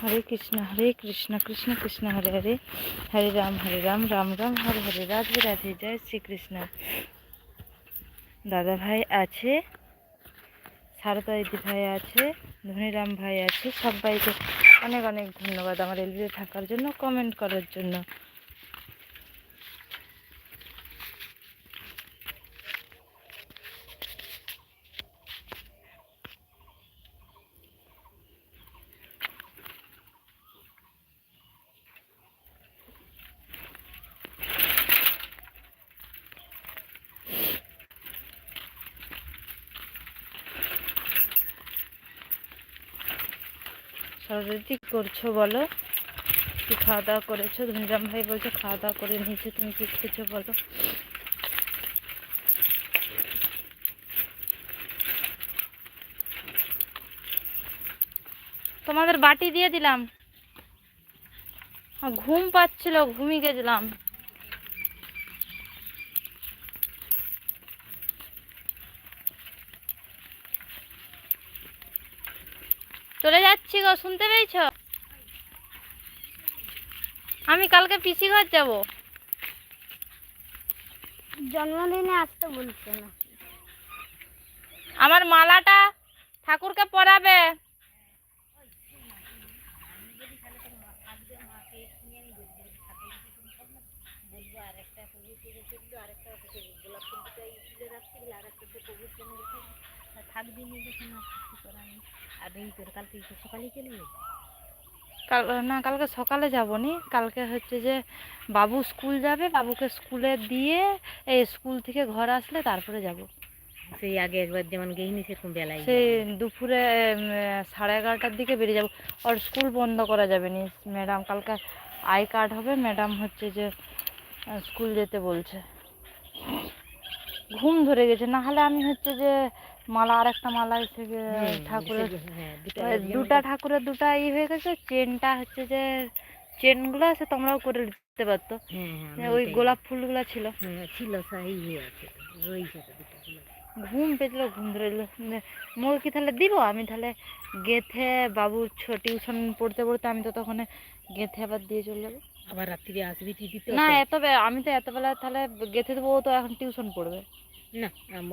হরে কৃষ্ণ হরে কৃষ্ণ কৃষ্ণ কৃষ্ণ হরে হরে হরে রাম হরে রাম রাম রাম হরে হরে রাধে রাধে জয় শ্রীকৃষ্ণ দাদা ভাই আছে, সারদা দিদি ভাই আছে, ধনিরাম ভাই আছে, সবাইকে অনেক অনেক ধন্যবাদ আমার এলবিতে থাকার জন্য কমেন্ট করার জন্য। কি করছ বলো? কি খাওয়া দাওয়া করেছ? ধনীরাম ভাই বলছো খাওয়া দাওয়া করে নিয়েছো, তুমি কি খেয়েছো বলো? তোমাদের বাটি দিয়ে দিলাম। ঘুম পাচ্ছিল, ঘুমিয়ে গেছিলাম। চলে যাচ্ছি গো শুনতে পেয়েছ? আমি কালকে পিসি ঘর যাব। জন্মদিনে আসতে বলছে না? আমার মালাটা ঠাকুরকে পরাবে। থাকবি নি যখন আর কিছু করার নেই। আর এই তোর কালকে তো সকালেই চলে যাবে? কাল না কালকে সকালে যাব নি। কালকে হচ্ছে যে বাবু স্কুল যাবে বাবুকে স্কুলে দিয়ে এই স্কুল থেকে ঘর আসলে তারপরে যাব। সেই আগে একবার যেমন গেইনি সেরকম বেলায় সে দুপুরে সাড়ে এগারোটার দিকে বেরিয়ে যাব। ওর স্কুল বন্ধ করা যাবে নি। ম্যাডাম কালকে আই কার্ড হবে। ম্যাডাম হচ্ছে যে স্কুল যেতে বলছে। ঘুম ধরে গেছে। না হলে আমি হচ্ছে যে মালা আর একটা মালা এসে গে- হুম, ঠাকুরের হ্যাঁ, দুটো ওই দুটা ঠাকুরের দুটা ই হয়ে গেছে চেনটা হচ্ছে যে চেন চেনগুলো আছে তোমরাও করে দিতে পারতো। হ্যাঁ হ্যাঁ যে ওই গোলাপ ফুলগুলো ছিল। হ্যাঁ ছিল হয়ে ছিল। ঘুম পেয়েছিল ঘুম ধরে এলো। মোর কি তাহলে দিব? আমি তাহলে গেথে বাবুর টিউশন পড়তে পড়তে আমি তো তখন গেথে আবার দিয়ে চলে যাব। আবার রাত্রিরে আসবি তুই দিতে না এত আমি তো এতবেলা তাহলে গেথে দেবো ও তো এখন টিউশন পড়বে। না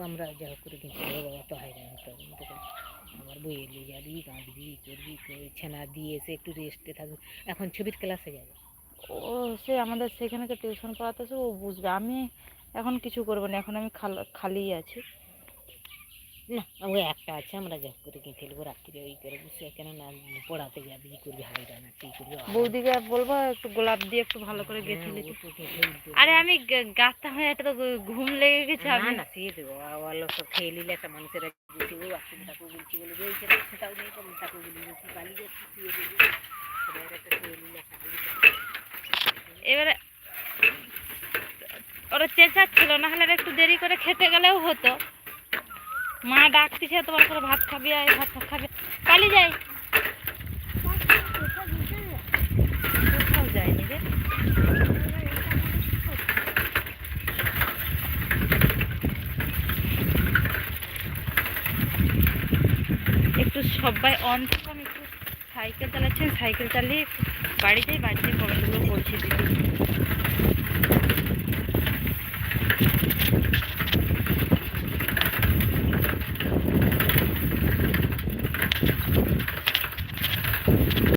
আমরা যা করে কিন্তু অত বাবা তো হয়রান। আমার বই এলি যাবি কাঁদবি, করবি, করে ছেনা দিয়ে এসে একটু রেস্টে থাকবি এখন ছবির ক্লাসে যাবে। ও, সে আমাদের সেখানে টিউশন পড়াতেছে ও বুঝবে। আমি এখন কিছু করব না, এখন আমি খালি আছি। না ও একটা আছে আমরা যা করে গেঁথে নেব রাত্রিরে ওই করে বসে কেন না পড়াতে যাবি ই করবি হয়রান আর তুই করবি বৌদিকে বলব একটু গোলাপ দিয়ে একটু ভালো করে গেথে হ্যাঁ, নিতে। তো আরে আমি গাছটা হয়ে একটা তো ঘুম লেগে গেছে না আমি না সে দেবো। ভালো সব খেয়ে নিলে একটা মানুষের বলছি ও বাচ্চা তাকে বলছি বলে যে এইটা সেটাও নেই কম তাকে বলি যে তুই পালিয়ে যাচ্ছিস তুই এ একটা খেয়ে নিলে একটা হালি এবারে ওরা চেঁচাচ্ছিল না হলে আর একটু দেরি করে খেতে গেলেও হতো। মা ডাকতেছে, তোমার করে ভাত খাবি? আয়, ভাত খাবি। পালিয়ে যাই। কোথাও যায়নি রে একটু সবাই অন আমি একটু সাইকেল চালাচ্ছেন সাইকেল চালিয়ে একটু বাড়ি যাই বাড়িতে পড়াশুনো করছি। দিদি